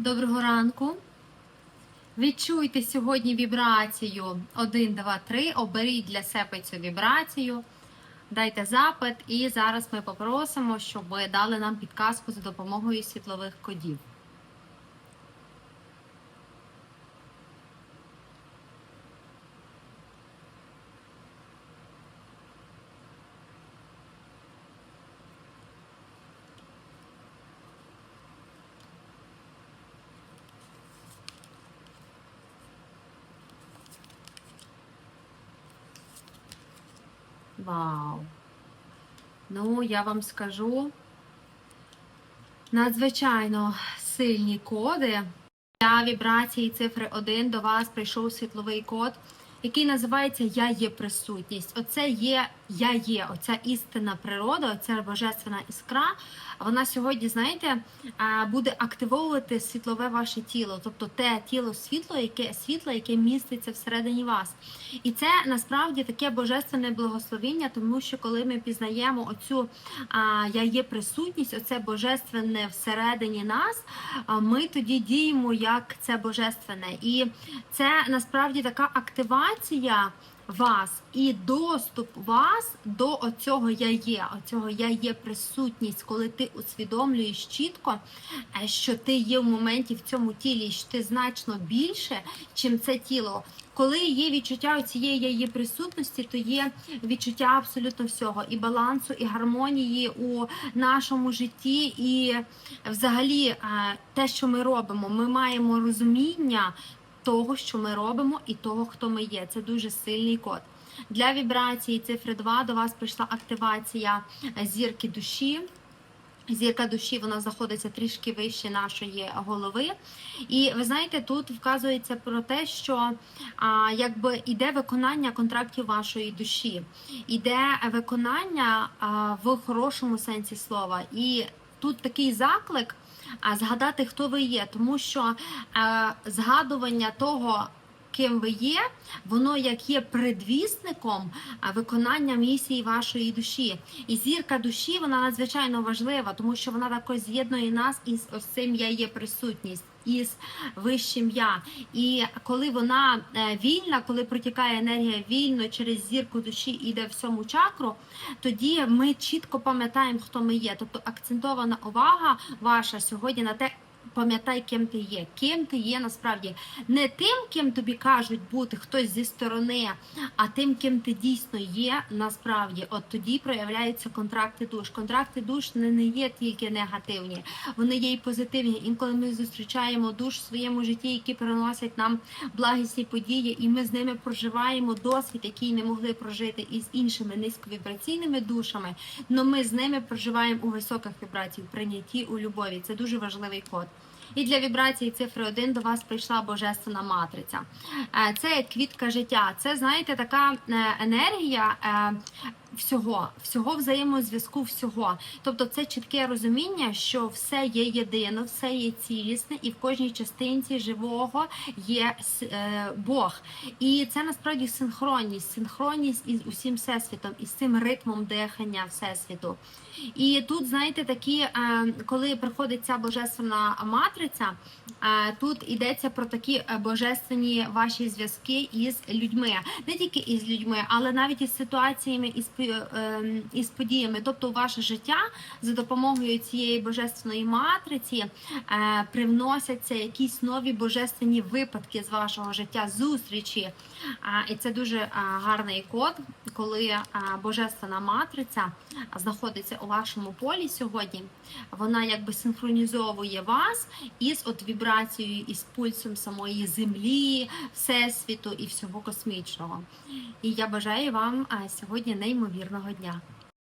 Доброго ранку. Відчуйте сьогодні вібрацію 1, 2, 3. Оберіть для себе цю вібрацію. Дайте запит, і зараз ми попросимо, щоб ви дали нам підказку за допомогою світлових кодів. Вау! Ну, я вам скажу надзвичайно сильні коди. Для вібрації цифри 1 до вас прийшов світловий код, який називається Я є присутність. Оце є я є, оця істинна природа, оця божественна іскра. Вона сьогодні, знаєте, буде активовувати світлове ваше тіло, тобто те тіло світло, яке світло, яке міститься всередині вас. І це насправді таке божественне благословіння, тому що коли ми пізнаємо оцю я є присутність, оце божественне всередині нас, ми тоді діємо як це божественне. І це насправді така активація вас і доступ вас до оцього я є, оцього я є присутність, коли ти усвідомлюєш чітко, е, що ти є в моменті в цьому тілі, що ти значно більше, чим це тіло. Коли є відчуття цієї я є присутності, то є відчуття абсолютно всього і балансу, і гармонії у нашому житті, і взагалі е, те, що ми робимо, ми маємо розуміння того, що ми робимо, і того, хто ми є. Це дуже сильний код. Для вібрації цифри 2 до вас прийшла активація зірки душі. Зірка душі вона знаходиться трішки вище нашої голови. І ви знаєте, тут вказується про те, що а, якби іде виконання контрактів вашої душі, іде виконання а, в хорошому сенсі слова. І тут такий заклик а, згадати, хто ви є, тому що а, згадування того. Ким ви є, воно як є предвісником виконання місії вашої душі. І зірка душі вона надзвичайно важлива, тому що вона також з'єднує нас із ось цим я є присутність. Із вищим я, і коли вона е, вільна, коли протікає енергія вільно через зірку душі і йде в сьому чакру, тоді ми чітко пам'ятаємо, хто ми є. Тобто акцентована увага ваша сьогодні на те, пам'ятай, ким ти є. Ким ти є насправді не тим, ким тобі кажуть бути хтось зі сторони, а тим, ким ти дійсно є насправді. От тоді проявляються контракти душ. Контракти душ не, не є тільки негативні, вони є і позитивні. Інколи ми зустрічаємо душ в своєму житті, які приносять нам благісні події, і ми з ними проживаємо досвід, який не могли прожити із іншими низьковібраційними душами. але ми з ними проживаємо у високих вібраціях, прийнятті у любові. Це дуже важливий код. І для вібрації цифри 1 до вас прийшла божественна матриця. Е, Це квітка життя. Це, знаєте, така е, енергія е, всього, всього взаємозв'язку, всього. Тобто це чітке розуміння, що все є єдино, все є цілісне, і в кожній частинці живого є е, Бог. І це насправді синхронність, синхронність із усім всесвітом, із цим ритмом дихання всесвіту. І тут, знаєте, такі, е, коли приходить ця божественна матриця, е, тут йдеться про такі е, божественні ваші зв'язки із людьми, не тільки із людьми, але навіть із ситуаціями із, пі- е, із подіями. Тобто, ваше життя за допомогою цієї божественної матриці е, привносяться якісь нові божественні випадки з вашого життя, зустрічі. І це дуже а, гарний код, коли а, божественна матриця знаходиться у вашому полі сьогодні. Вона якби синхронізовує вас із от вібрацією, із пульсом самої землі, всесвіту і всього космічного. І я бажаю вам сьогодні неймовірного дня.